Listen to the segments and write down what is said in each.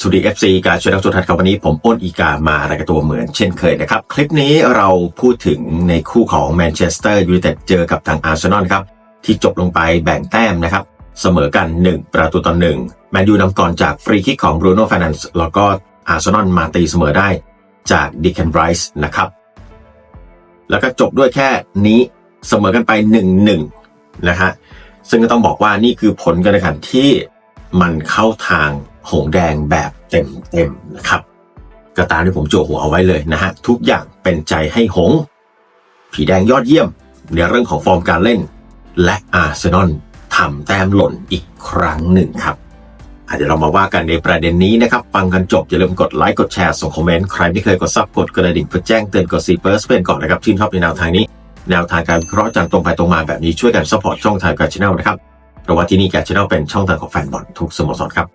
สวัสดีครับสวัสดี FC การช่วยนักทุนทันครับวันนี้ผมอ้นอีกามารายการตัวเหมือนเช่นเคยนะครับ คลิปนี้เราพูดถึงในคู่ของแมนเชสเตอร์ยูไนเต็ดเจอกับทางอาร์เซนอลครับ ที่จบลงไปแบ่งแต้มนะครับ เสมอกัน 1 ประตูต่อหนึ่งแมนยูนำก่อนจากฟรีคิกของบรูโน่ฟ r น a นซ์แล้วก็อาร์เซนอลมาตีเสมอได้จากดิคเคนไรส์นะครับ แล้วก็จบด้วยแค่นี้เสมอกันไป1-1นะฮะซึ่งก็ต้องบอกว่านี่คือผลการแข่งขันที่มันเข้าทาง หงแดงแบบเต็มๆนะครับก็ตามที่ผมโจหัวเอาไว้เลยนะฮะทุกอย่างเป็นใจให้หง ผีแดงยอดเยี่ยม ในเรื่องของฟอร์มการเล่น และอาร์เซนอลทำแต้มหล่นอีกครั้งหนึ่งครับอาจจะเรามาว่ากันในประเด็นนี้นะครับ ฟังกันจบอย่าลืมกดไลค์กดแชร์ส่งคอมเมนต์ใครไม่เคยกดซับกดกระดิ่งเพื่อแจ้งเตือนกดซีเปิร์สเป็นก่อนนะครับชื่นชอบในแนวทางนี้ แนวทางการวิเคราะห์จากตรงไปตรงมาแบบนี้ช่วยกันซัพพอร์ตช่องทางการชแนลนะครับเพราะว่าที่นี่การชแนลเป็นช่องทางของแฟนบอลทุกสโมสรครับ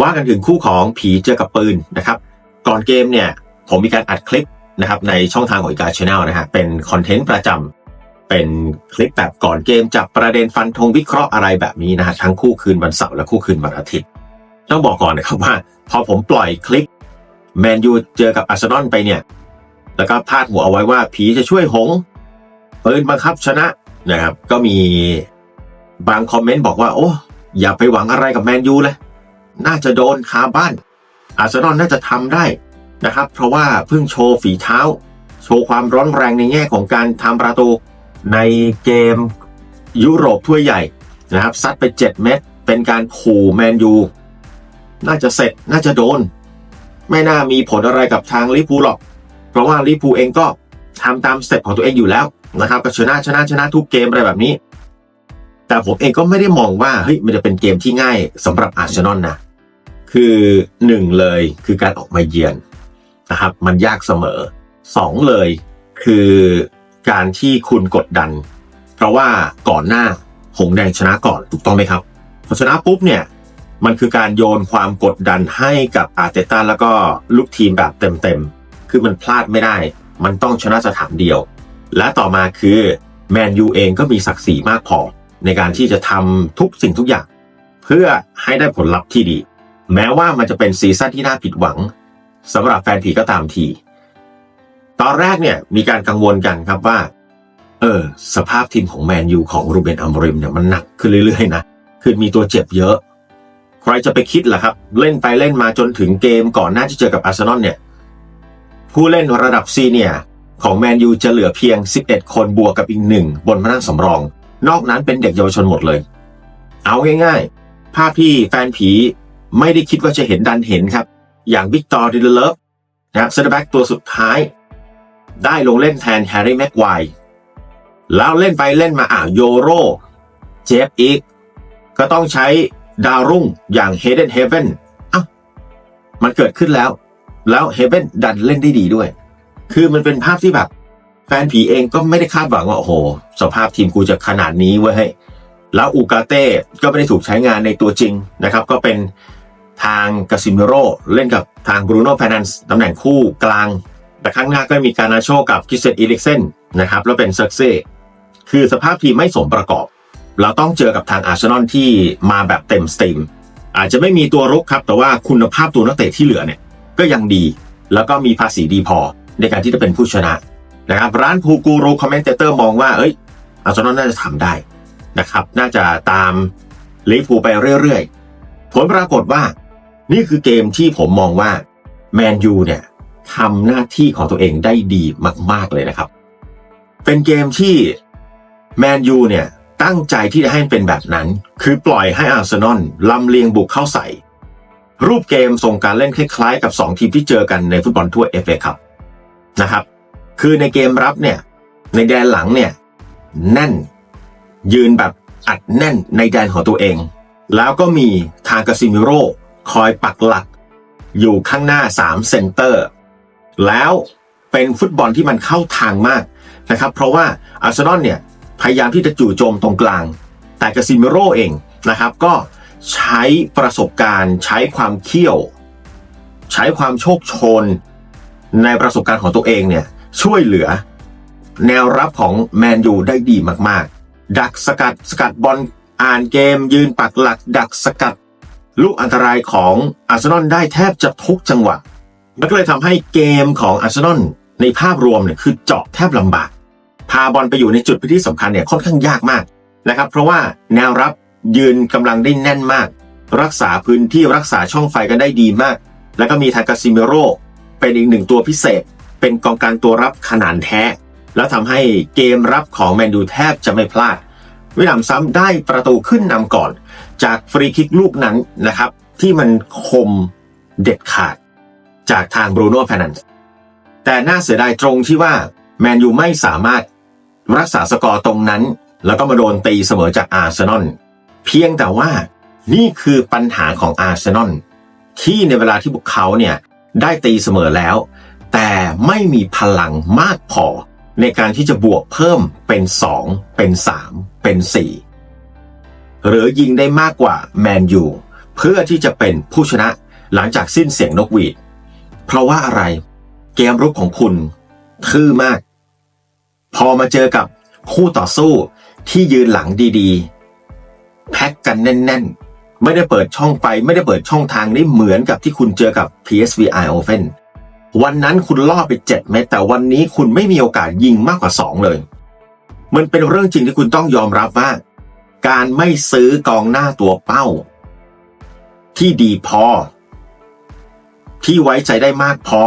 ว่ากันถึงคู่ของผีเจอกับปืนนะครับ ก่อนเกมเนี่ยผมมีการอัดคลิปนะครับในช่องทางของอีกาชแนลนะฮะเป็นคอนเทนต์ประจำเป็นคลิปแบบก่อนเกมจากประเด็นฟันธงวิเคราะห์อะไรแบบนี้นะฮะทั้งคู่คืนวันเสาร์และคู่คืนวันอาทิตย์ ต้องบอกก่อนนะครับว่า พอผมปล่อยคลิปแมนยูเจอกับอาร์เซนอลไปเนี่ย แล้วก็พาดหัวเอาไว้ว่าผีจะช่วยหงปืนบังคับชนะนะครับ ก็มีบางคอมเมนต์บอกว่า โอ้อย่าไปหวังอะไรกับแมนยูเลย น่าจะโดนคาบ้าน อาร์เซนอลน่าจะทำได้นะครับ เพราะว่าเพิ่งโชว์ฝีเท้า โชว์ความร้อนแรงในแง่ของการทำประตูในเกมยุโรปถ้วยใหญ่นะครับซัดไป 7 เม็ดเป็นการขู่แมนยูน่าจะเสร็จน่าจะโดน ไม่น่ามีผลอะไรกับทางลิเวอร์พูหรอก เพราะว่าลิเวอร์พูเองก็ทำตามสเต็ปของตัวเองอยู่แล้วนะครับก็ชนะชนะชนะทุกเกมอะไรแบบนี้ แต่ผมเองก็ไม่ได้มองว่าเฮ้ยมันจะเป็นเกมที่ง่ายสำหรับอาร์เซนอลนะ คือหนึ่งเลยคือการออกมาเยือนนะครับมันยากเสมอสองเลยคือการที่คุณกดดัน เพราะว่าก่อนหน้าหงแดงชนะก่อนถูกต้องไหมครับพอชนะปุ๊บเนี่ยมันคือการโยนความกดดันให้กับอาร์เตต้าแล้วก็ลูกทีมแบบเต็มๆ คือมันพลาดไม่ได้ มันต้องชนะสถานเดียว และต่อมาคือแมนยูเองก็มีศักดิ์ศรีมากพอ ในการที่จะทำทุกสิ่งทุกอย่าง เพื่อให้ได้ผลลัพธ์ที่ดี แม้ว่ามันจะเป็นซีซั่นที่น่าผิดหวังสำหรับแฟนผีก็ตามที ตอนแรกเนี่ยมีการกังวลกันครับว่า เออ สภาพทีมของแมนยูของรูเบนอัมริมเนี่ยมันหนักขึ้นเรื่อยๆนะคือมีตัวเจ็บเยอะ ใครจะไปคิดล่ะครับ เล่นไปเล่นมาจนถึงเกมก่อนหน้าที่เจอกับอาร์เซนอลเนี่ย ผู้เล่นระดับซีเนียของแมนยูจะเหลือเพียง 11 คนบวกกับอีกหนึ่งบนมานั่งสำรอง นอกนั้นเป็นเด็กเยาวชนหมดเลย เอาง่ายๆ ภาพที่แฟนผี ไม่ได้คิดว่าจะเห็นดันเห็นครับ อย่างวิกตอร์ดิลเลฟนะครับเซนเตอร์แบ็กตัวสุดท้าย ได้ลงเล่นแทนแฮร์รี่แม็กไวร์แล้วเล่นไปเล่นมาอ่าโยโรเจฟอีก ก็ต้องใช้ดาวรุ่งอย่างเฮเดนเฮเวนอ้ามันเกิดขึ้นแล้ว แล้วเฮเวนดันเล่นได้ดีด้วย คือมันเป็นภาพที่แบบ แฟนผีเองก็ไม่ได้คาดหวังว่า โอ้โห สภาพทีมกูจะขนาดนี้เว้ยแล้วอูกาเต้ก็ไม่ได้ถูกใช้งานในตัวจริงนะครับ ก็เป็น ทางกาซิเมโรเล่นกับทางบรูโน่ f ฟน a นซ์ตำแหน่งคู่กลาง แต่ข้างหน้าก็มีการนาโชกับคิสเซนอีลิกเซนนะครับแล้วเป็นเซิร์กเซ่คือสภาพทีมไม่สมประกอบ เราต้องเจอกับทางอาร์เซนอลที่มาแบบเต็มสตรีม อาจจะไม่มีตัวรุกครับ แต่ว่าคุณภาพตัวนักเตะที่เหลือเนี่ยก็ยังดี แล้วก็มีภาษีดีพอในการที่จะเป็นผู้ชนะนะครับร้านพูกูรูคอมเมนเตอร์มองว่าเอ้ยอาร์เซนอลน่าจะทำได้นะครับ น่าจะตามลิเวอร์พูไปเรื่อยๆ ผลปรากฏว่า นี่คือเกมที่ผมมองว่าแมนยูเนี่ยทำหน้าที่ของตัวเองได้ดีมาก ๆ เลยนะครับ เป็นเกมที่แมนยูเนี่ยตั้งใจที่จะให้เป็นแบบนั้น คือปล่อยให้อาร์เซนอลลำเลียงบุกเข้าใส่ รูปเกมทรงการเล่นคล้ายๆ กับ 2 ทีมที่เจอกันในฟุตบอลทั่วเอฟเอคัพนะครับ คือในเกมรับเนี่ยในแดนหลังเนี่ยแน่นยืนแบบอัดแน่นในแดนของตัวเอง แล้วก็มีทางกาซิมิโร คอยปักหลัก อยู่ข้างหน้า 3 เซนเตอร์ แล้วเป็นฟุตบอลที่มันเข้าทางมากนะครับ เพราะว่าอาร์เซนอลเนี่ยพยายามที่จะจู่โจมตรงกลาง แต่กาซิเมโรเองนะครับ ก็ใช้ประสบการณ์ ใช้ความเขี้ยว ใช้ความโชคชน ในประสบการณ์ของตัวเองเนี่ยช่วยเหลือ แนวรับของแมนยูได้ดีมากๆ ดักสกัดสกัดบอลอ่านเกมยืนปักหลัก ดักสกัด ลูกอันตรายของอาร์เซนอลได้แทบจะทุกจังหวะ มันก็เลยทำให้เกมของอาร์เซนอลในภาพรวมเนี่ยคือเจาะแทบลำบาก พาบอลไปอยู่ในจุดที่สำคัญเนี่ยค่อนข้างยากมากนะครับ เพราะว่าแนวรับยืนกำลังได้แน่นมาก รักษาพื้นที่รักษาช่องไฟกันได้ดีมาก แล้วก็มีทากาซิเมโรเป็นอีกหนึ่งตัวพิเศษ เป็นกองกลางตัวรับขนาดแท้ แล้วทำให้เกมรับของแมนยูแทบจะไม่พลาด วินามซ้ำได้ประตูขึ้นนำก่อน จากฟรีคิกลูกนั้นนะครับ ที่มันคมเด็ดขาดจากทางบรูโน่แฟนันส์แต่น่าเสียดายตรงที่ว่าแมนยูไม่สามารถรักษาสกอร์ตรงนั้น แล้วก็มาโดนตีเสมอจากอาร์เซนอลเพียงแต่ว่านี่คือปัญหาของอาร์เซนอลที่ในเวลาที่พวกเขาเนี่ยได้ตีเสมอแล้ว แต่ไม่มีพลังมากพอ ในการที่จะบวกเพิ่มเป็น 2 เป็น 3 เป็น 4 หรือยิงได้มากกว่าแมนยูเพื่อที่จะเป็นผู้ชนะหลังจากสิ้นเสียงนกหวีด เพราะว่าอะไรเกมรุกของคุณทื่อมาก พอมาเจอกับคู่ต่อสู้ที่ยืนหลังดีๆ แพ็กกันแน่น ๆ ไม่ได้เปิดช่องไฟไม่ได้เปิดช่องทางได้เหมือนกับที่คุณเจอกับ PSV Eindhoven วันนั้นคุณล่อไป 7 เมตรแต่วันนี้คุณไม่มีโอกาสยิงมากกว่า 2 เลย มันเป็นเรื่องจริงที่คุณต้องยอมรับว่า การไม่ซื้อกองหน้าตัวเป้า ที่ดีพอ ที่ไว้ใจได้มากพอ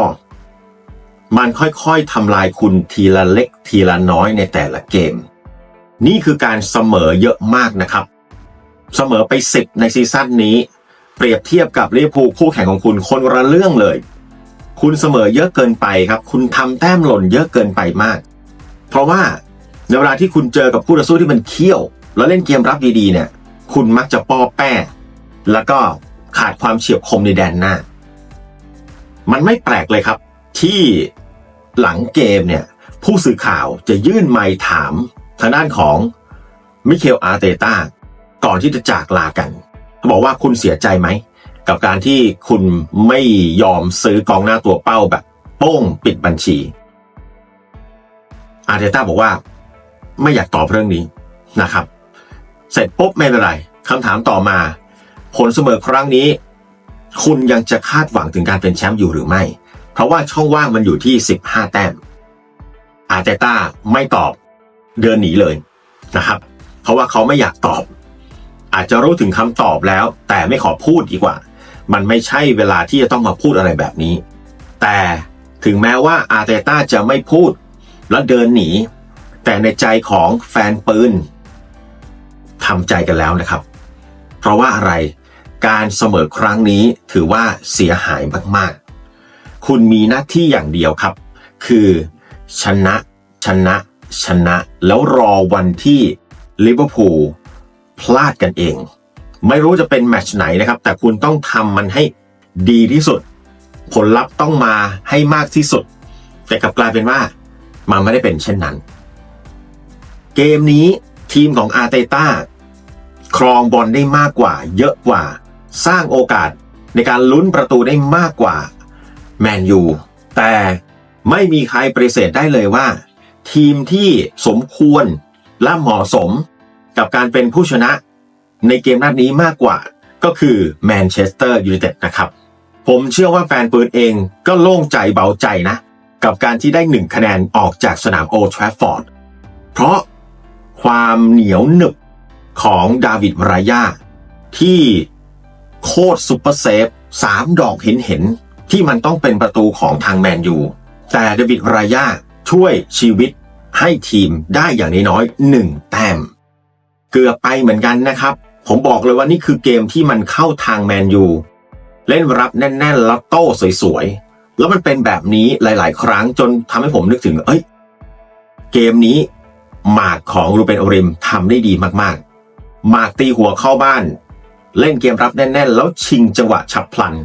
มันค่อยๆทำลายคุณทีละเล็กทีละน้อยในแต่ละเกม นี่คือการเสมอเยอะมากนะครับ เสมอไป 10 ในซีซั่นนี้ เปรียบเทียบกับลิเวอร์พูลคู่แข่งของคุณคนละเรื่องเลย คุณเสมอเยอะเกินไปครับ คุณทำแต้มหล่นเยอะเกินไปมาก เพราะว่าในเวลาที่คุณเจอกับคู่ต่อสู้ที่มันเคี่ยว แล้วเล่นเกมรับดีๆเนี่ย คุณมักจะป้อแป้ แล้วก็ขาดความเฉียบคมในแดนหน้า มันไม่แปลกเลยครับ ที่หลังเกมเนี่ย ผู้สื่อข่าวจะยื่นไมค์ถามทางด้านของมิเคลอาร์เตต้าก่อนที่จะจากลากันเขาบอกว่าคุณเสียใจไหม กับการที่คุณไม่ยอมซื้อกองหน้าตัวเป้าแบบโป้งปิดบัญชี อาร์เตต้าบอกว่า ไม่อยากตอบเรื่องนี้นะครับ เสร็จปุ๊บไม่เป็นไรคำถามต่อมา ผลเสมอครั้งนี้ คุณยังจะคาดหวังถึงการเป็นแชมป์อยู่หรือไม่ เพราะว่าช่องว่างมันอยู่ที่ 15 แต้ม อาร์เตต้าไม่ตอบเดินหนีเลยนะครับ เพราะว่าเขาไม่อยากตอบ อาจจะรู้ถึงคำตอบแล้ว แต่ไม่ขอพูดดีกว่า มันไม่ใช่เวลาที่จะต้องมาพูดอะไรแบบนี้ แต่ถึงแม้ว่าอาร์เตต้าจะไม่พูดแล้วเดินหนี แต่ในใจของแฟนปืนทำใจกันแล้วนะครับ เพราะว่าอะไรการเสมอครั้งนี้ถือว่าเสียหายมากๆ คุณมีหน้าที่อย่างเดียวครับ คือ ชนะ ชนะ ชนะ แล้วรอวันที่ลิเวอร์พูลพลาดกันเอง ไม่รู้จะเป็นแมตช์ไหนนะครับ แต่คุณต้องทำมันให้ดีที่สุด ผลลัพธ์ต้องมาให้มากที่สุด แต่กลับกลายเป็นว่ามันไม่ได้เป็นเช่นนั้น เกมนี้ทีมของอาร์เตต้าครองบอลได้มากกว่า เยอะกว่า สร้างโอกาสในการลุ้นประตูได้มากกว่าแมนยูแต่ไม่มีใครปฏิเสธได้เลยว่า ทีมที่สมควรและเหมาะสมกับการเป็นผู้ชนะ ในเกมนัดนี้มากกว่าก็คือแมนเชสเตอร์ยูไนเต็ดนะครับ ผมเชื่อว่าแฟนปืนเองก็โล่งใจเบาใจนะ กับการที่ได้หนึ่งคะแนนออกจากสนามโอทรฟฟอร์ด เพราะความเหนียวหนึบของดาวิดรายาที่โคตรซุปเปอร์เซฟสามดอกเห็นเห็นที่มันต้องเป็นประตูของทางแมนยู แต่ดาวิดรายาช่วยชีวิตให้ทีมได้อย่างน้อยๆหนึ่งแต้ม เกือบไปเหมือนกันนะครับ ผมบอกเลยว่านี่คือเกมที่มันเข้าทางแมนยูเล่นรับแน่นๆแล้วโต้สวยๆ แล้วมันเป็นแบบนี้หลาย ๆ ครั้งจนทำให้ผมนึกถึง เอ้ย เกมนี้หมากของรูเบนโอริมทำได้ดีมากๆหมากตีหัวเข้าบ้าน เล่นเกมรับแน่น ๆ แล้วชิงจังหวะฉับพลัน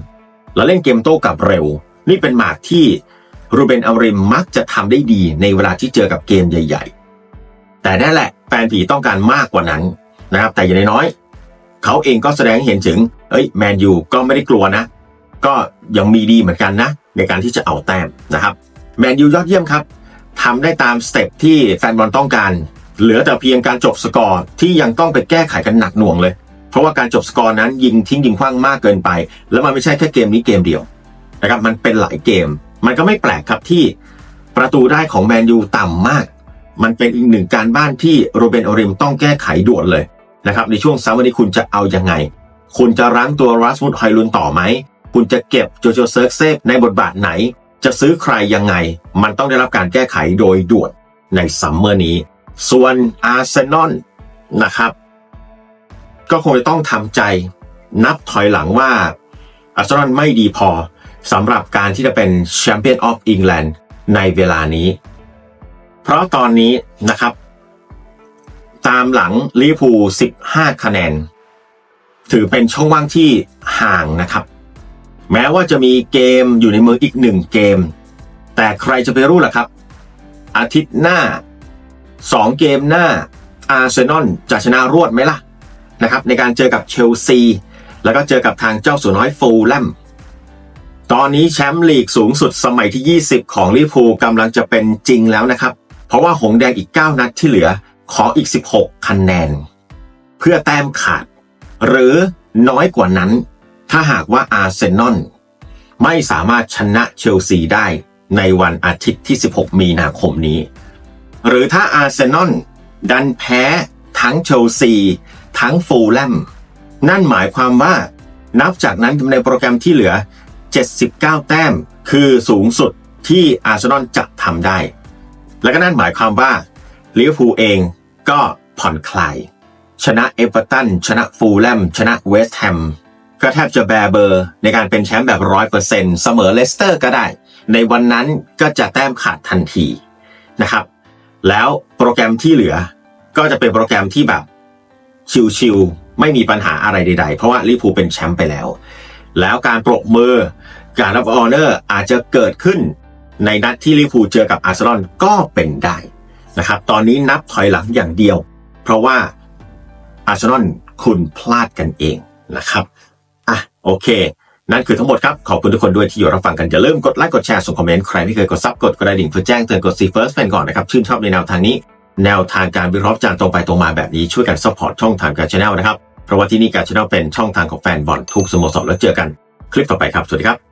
แล้วเล่นเกมโต้กลับเร็ว นี่เป็นหมากที่รูเบนอริมมักจะทำได้ดีในเวลาที่เจอกับเกมใหญ่ ๆ แต่นั่นแหละแฟนผีต้องการมากกว่านั้นนะครับแต่อย่างน้อย เขาเองก็แสดงให้เห็นถึง เอ้ยแมนยูก็ไม่ได้กลัวนะ ก็ยังมีดีเหมือนกันนะ ในการที่จะเอาแต้มนะครับแมนยูยอดเยี่ยมครับทำได้ตามสเต็ปที่แฟนบอลต้องการ เหลือแต่เพียงการจบสกอร์ที่ยังต้องไปแก้ไขกันหนักหน่วงเลย เพราะว่าการจบสกอร์นั้นยิงทิ้งยิงขว้างมากเกินไป แล้วมันไม่ใช่แค่เกมนี้เกมเดียวนะครับมันเป็นหลายเกม มันก็ไม่แปลกครับที่ประตูได้ของแมนยูต่ำมาก มันเป็นอีกหนึ่งการบ้านที่โรเบนโอริมต้องแก้ไขด่วนเลย นะครับในช่วงซัมเมอร์นี้คุณจะเอายังไง คุณจะรั้งตัวรัสมุดไฮลุนต่อไหม คุณจะเก็บโจโจเซิร์กเซฟในบทบาทไหน จะซื้อใครยังไง มันต้องได้รับการแก้ไขโดยด่วนในซัมเมอร์นี้ ส่วนอาร์เซนอลนะครับ ก็คงจะต้องทำใจนับถอยหลังว่าอาร์เซนอลไม่ดีพอสำหรับการที่จะเป็นแชมเปี้ยนออฟอิงแลนด์ในเวลานี้ เพราะตอนนี้นะครับ ตามหลังลิเวอร์พูล15 คะแนน ถือเป็นช่องว่างที่ห่างนะครับ แม้ว่าจะมีเกมอยู่ในมืออีกหนึ่งเกม แต่ใครจะไปรู้ล่ะครับ อาทิตย์หน้า 2 เกมหน้าอาร์เซนอลจะชนะรวดไหมล่ะนะครับในการเจอกับเชลซี แล้วก็เจอกับทางเจ้าสัวน้อยฟูลแลมตอนนี้แชมป์ลีกสูงสุดสมัยที่ 20 ของลิเวอร์พูลกำลังจะเป็นจริงแล้วนะครับ เพราะว่าหงแดงอีก 9 นัดที่เหลือ ขออีก 16 คะแนน เพื่อแต้มขาด หรือน้อยกว่านั้น ถ้าหากว่าอาร์เซนอลไม่สามารถชนะเชลซีได้ในวันอาทิตย์ที่ 16 มีนาคมนี้ หรือถ้าอาร์เซนอลดันแพ้ทั้งเชลซี ทั้งฟูลแลมนั่นหมายความว่า นับจากนั้นในโปรแกรมที่เหลือ 79 แต้มคือสูงสุดที่อาร์เซนอลจะทำได้ และก็นั่นหมายความว่าลิเวอร์พูลเอง ก็ผ่อนคลาย ชนะเอเวอร์ตันชนะฟูลแลมชนะเวสต์แฮมก็แทบจะแบเบอร์ในการเป็นแชมป์แบบร้อยเปอร์เซ็นต์เสมอเลสเตอร์ก็ได้ ในวันนั้นก็จะแต้มขาดทันทีนะครับ แล้วโปรแกรมที่เหลือ ก็จะเป็นโปรแกรมที่แบบชิวๆไม่มีปัญหาอะไรใดๆ เพราะว่าลิเวอร์พูเป็นแชมป์ไปแล้ว แล้วการปรบมือการรับออเนอร์อาจจะเกิดขึ้นในนัดที่ลิเวอร์พูเจอกับอาร์เซนอลก็เป็นได้ นะครับ ตอนนี้นับถอยหลังอย่างเดียว เพราะว่าอาร์เซนอลคุณพลาดกันเองนะครับอะโอเค นั่นคือทั้งหมดครับ ขอบคุณทุกคนด้วยที่อยู่รับฟังกัน อย่าลืมกดไลค์กดแชร์ส่งคอมเมนต์ใครที่เคยกดซับกดกระดิ่งเพื่อแจ้งเตือนกดซีเฟิร์สเป็นก่อนนะครับ ชื่นชอบในแนวทางนี้ แนวทางการวิเคราะห์จานตรงไปตรงมาแบบนี้ช่วยกันซัพพอร์ตช่องทางการช anel นะครับเพราะว่าที่นี่การช anel เป็นช่องทางของแฟนบอลทุกสโมสรแล้วเจอกัน คลิปต่อไปครับสวัสดีครับ